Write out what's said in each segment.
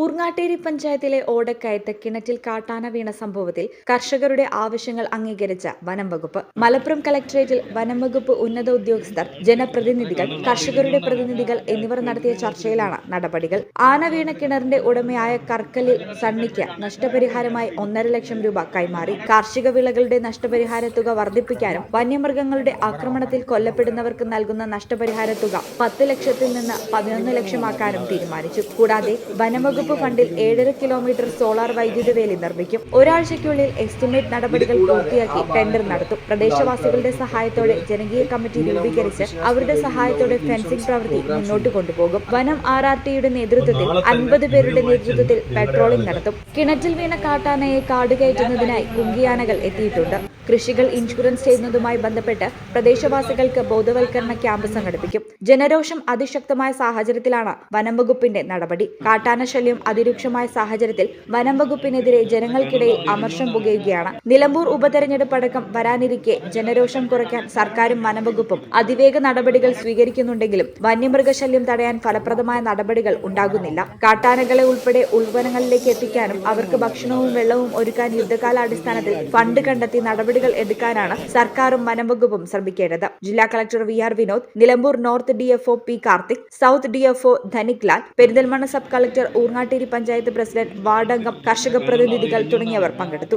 ഊർങ്ങാട്ടേരി പഞ്ചായത്തിലെ ഓടക്കയത്ത് കിണറ്റിൽ കാട്ടാന വീണ സംഭവത്തിൽ കർഷകരുടെ ആവശ്യങ്ങൾ അംഗീകരിച്ച വനം വകുപ്പ്. മലപ്പുറം കലക്ടറേറ്റിൽ വനം വകുപ്പ് ഉന്നത ഉദ്യോഗസ്ഥർ ജനപ്രതിനിധികൾ കർഷകരുടെ പ്രതിനിധികൾ എന്നിവർ നടത്തിയ ചർച്ചയിലാണ് നടപടികൾ. ആന വീണ കിണറിന്റെ ഉടമയായ കർക്കലിൽ സണ്ണിക്ക് നഷ്ടപരിഹാരമായി ഒന്നര ലക്ഷം രൂപ കൈമാറി. കാർഷിക വിളകളുടെ നഷ്ടപരിഹാര തുക വർദ്ധിപ്പിക്കാനും വന്യമൃഗങ്ങളുടെ ആക്രമണത്തിൽ കൊല്ലപ്പെടുന്നവർക്ക് നൽകുന്ന നഷ്ടപരിഹാര തുക പത്ത് ലക്ഷത്തിൽ നിന്ന് പതിനൊന്ന് ലക്ഷമാക്കാനും തീരുമാനിച്ചു. കൂടാതെ വനംവകുപ്പ് ഫണ്ടിൽ ഏഴര കിലോമീറ്റർ സോളാർ വൈദ്യുതി വേലി നിർമ്മിക്കും. ഒരാഴ്ചയ്ക്കുള്ളിൽ എസ്റ്റിമേറ്റ് നടപടികൾ പൂർത്തിയാക്കി ടെൻഡർ നടത്തും. പ്രദേശവാസികളുടെ സഹായത്തോടെ ജനകീയ കമ്മിറ്റി രൂപീകരിച്ച് അവരുടെ സഹായത്തോടെ ഫെൻസിംഗ് പ്രവൃത്തി മുന്നോട്ട് കൊണ്ടുപോകും. വനം ആർ ആർ ടിയുടെ നേതൃത്വത്തിൽ അൻപത് പേരുടെ നേതൃത്വത്തിൽ പെട്രോളിംഗ് നടത്തും. കിണറ്റിൽ വീണ കാട്ടാനയെ കാട് കയറ്റുന്നതിനായി കുങ്കിയാനകൾ എത്തിയിട്ടുണ്ട്. കൃഷികൾ ഇൻഷുറൻസ് ചെയ്യുന്നതുമായി ബന്ധപ്പെട്ട് പ്രദേശവാസികൾക്ക് ബോധവൽക്കരണ ക്യാമ്പ് സംഘടിപ്പിക്കും. ജനരോഷം അതിശക്തമായ സാഹചര്യത്തിലാണ് വനംവകുപ്പിന്റെ നടപടി. കാട്ടാന ശല്യം അതിരൂക്ഷമായ സാഹചര്യത്തിൽ വനം വകുപ്പിനെതിരെ ജനങ്ങൾക്കിടയിൽ അമർഷം പുകയുകയാണ്. നിലമ്പൂർ ഉപതെരഞ്ഞെടുപ്പ് അടക്കം വരാനിരിക്കെ ജനരോഷം കുറയ്ക്കാൻ സർക്കാരും വനംവകുപ്പും അതിവേഗ നടപടികൾ സ്വീകരിക്കുന്നുണ്ടെങ്കിലും വന്യമൃഗശല്യം തടയാൻ ഫലപ്രദമായ നടപടികൾ ഉണ്ടാകുന്നില്ല. കാട്ടാനകളെ ഉൾപ്പെടെ ഉൾവനങ്ങളിലേക്ക് എത്തിക്കാനും അവർക്ക് ഭക്ഷണവും വെള്ളവും ഒരുക്കാൻ യുദ്ധകാലാടിസ്ഥാനത്തിൽ ഫണ്ട് കണ്ടെത്തി നടപടികൾ എടുക്കാനാണ് സർക്കാരും വനംവകുപ്പും ശ്രമിക്കേണ്ടത്. ജില്ലാ collector V R Vinod Nilambur north DFO P Karthik south DFO Dhanik Lal Perinthalmanna sub collector Urangattiri panchayat president വാർഡംഗം കർഷക പ്രതിനിധികൾ തുടങ്ങിയവർ പങ്കെടുത്തു.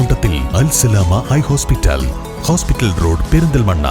മേൽനോട്ടത്തിൽ Alsalama eye hospital hospital road Perinthalmanna.